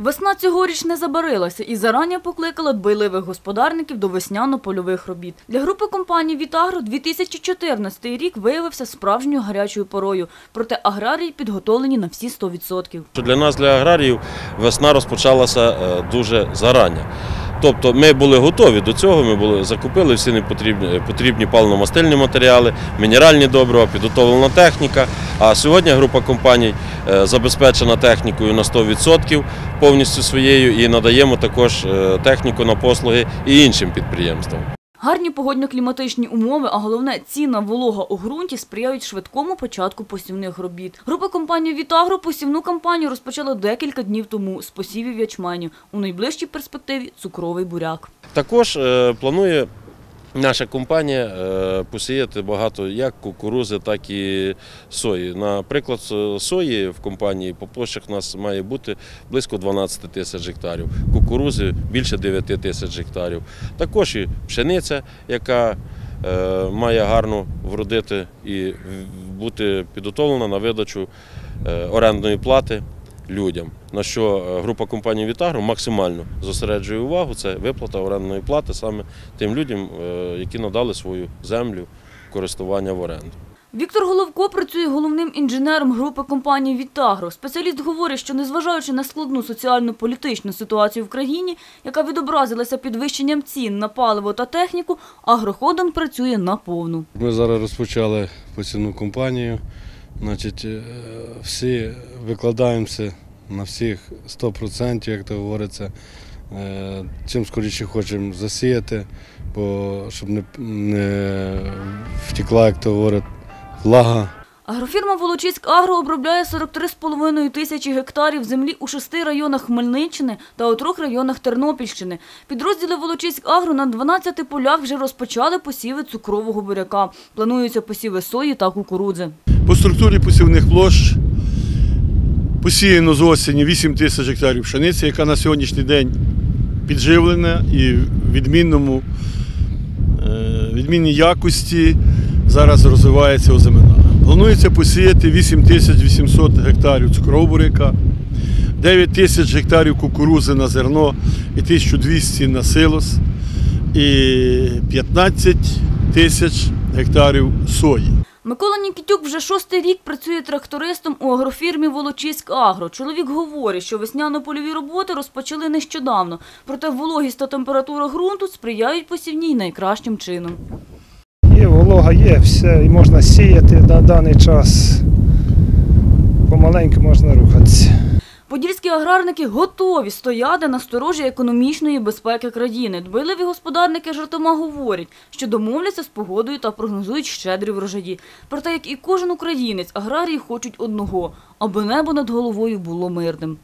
Весна цьогоріч не забарилася і зарані покликала дбайливих господарників до весняно-польових робіт. Для групи компаній «Вітагро» 2014 рік виявився справжньою гарячою порою, проте аграрії підготовлені на всі 100%. Для нас, для аграріїв, весна розпочалася е, дуже зарання. Тобто ми були готові до цього, ми були, закупили всі непотрібні потрібні паливно-мастильні матеріали, мінеральні добрива, підготовлена техніка. А сьогодні група компаній е, забезпечена технікою на 100% повністю своєю і надаємо також е, техніку на послуги і іншим підприємствам. Гарні погодньо-кліматичні умови, а головне цінна волога у ґрунті сприяють швидкому початку посівних робіт. Група компанії «Вітагро» посівну кампанію розпочала декілька днів тому з посівів ячменю. У найближчій перспективі – цукровий буряк. Також е, планує наша компанія е, посіяти багато як кукурузи, так і сої. Наприклад, сої в компанії по площах у нас має бути близько 12 тисяч гектарів, кукурузи більше 9 тисяч гектарів. Також і пшениця, яка е, має гарно вродити і бути підготовлена на видачу е, орендної плати людям. На що е, група компаній Вітагро максимально зосереджує увагу, це виплата орендної плати саме тим людям, е, які надали свою землю користування в оренду. Віктор Головко працює головним інженером групи компанії «Вітагро». Спеціаліст говорить, що незважаючи на складну соціально-політичну ситуацію в країні, яка відобразилася підвищенням цін на паливо та техніку, агроходом працює наповну. Ми зараз розпочали посівну кампанію. Значить, е, всі викладаємося на всіх 100%, як то говориться. Е, Чим скоріше хочемо засіяти, бо щоб не, не втекла, як то говорять, влага. Агрофірма «Волочиськ Агро» обробляє 43,5 тисячі гектарів землі у шести районах Хмельниччини та у трьох районах Тернопільщини. Підрозділи «Волочиськ Агро» на 12 полях вже розпочали посіви цукрового буряка. Плануються посіви сої та кукурудзи. По структурі посівних площ посіяно з осені 8 тисяч гектарів пшениці, яка на сьогоднішній день підживлена і в відмінному, е, відмінній якості зараз розвивається озимина. Планується посіяти 8 тисяч 800 гектарів цукрового буряка, 9 тисяч гектарів кукурузи на зерно і 1200 на силос, і 15 тисяч гектарів сої. Микола Нікітюк вже шостий рік працює трактористом у агрофірмі «Волочиськ Агро». Чоловік говорить, що весняно-польові роботи розпочали нещодавно, проте вологість та температура ґрунту сприяють посівній найкращим чином. Є волога, є все, і можна сіяти на даний час. Помаленьку можна рухатися. Подільські аграрники готові стояти на сторожі економічної безпеки країни. Дбайливі господарники жартома говорять, що домовляться з погодою та прогнозують щедрі врожаї. Проте, як і кожен українець, аграрії хочуть одного – аби небо над головою було мирним.